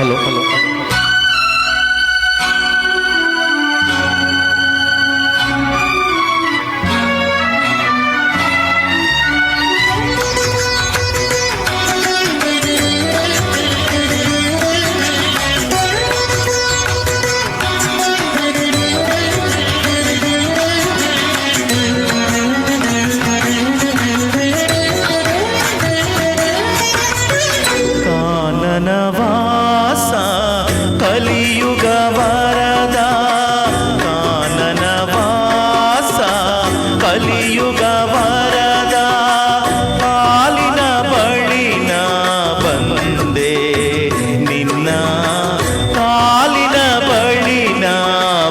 Hello hello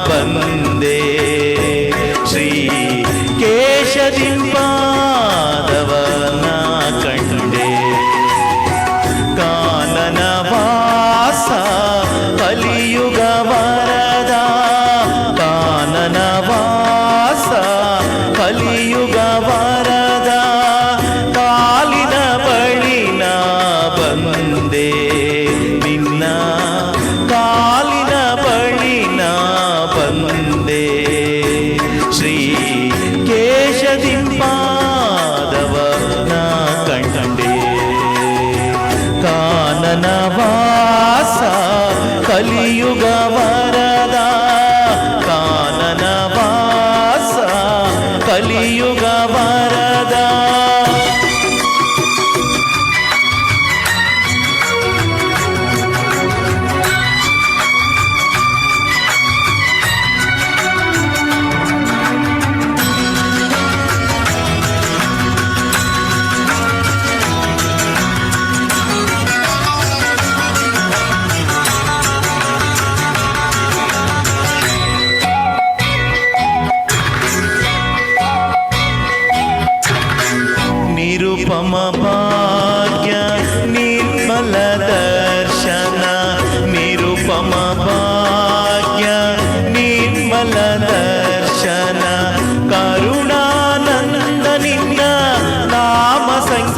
慢慢 కాననవాస కలియుగ వరదా కాననవాస కలియుగ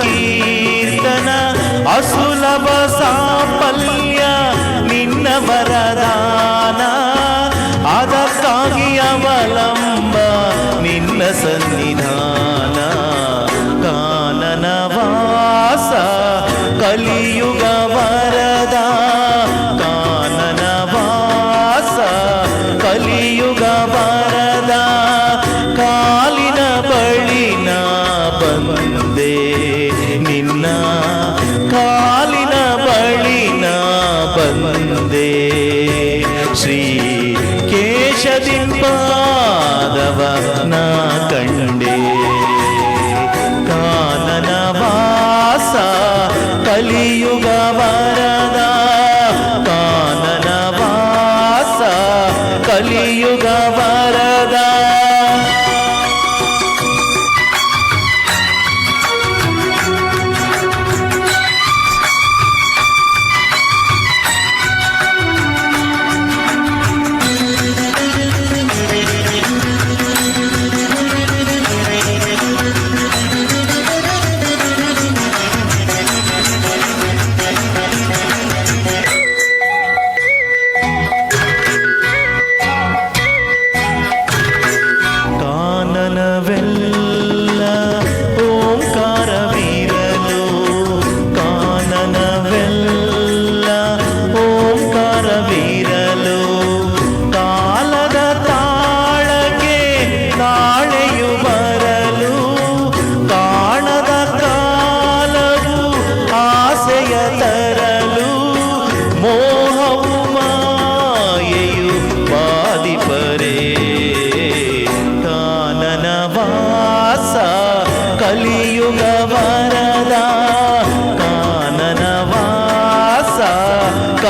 ಕೀರ್ತನ ಅಸುಲಭ ಸಾಫಲ್ಯ ನಿನ್ನ ವರದಾನ ಅದಕ್ಕಾಗಿ ಅವಲಂಬ ನಿನ್ನ ಸನ್ನಿಧಾನ ಕಾನನ ವಾಸ ಕಲಿಯುಗ శ్రీ కేశదిల్పాదవ నా కండే. కానన వాస కలియుగా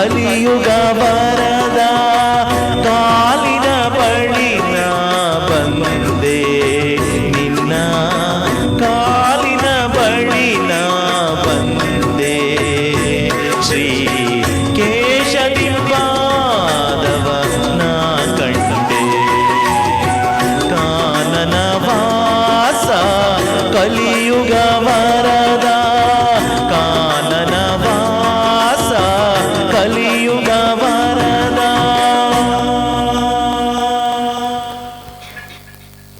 కలియుగ వర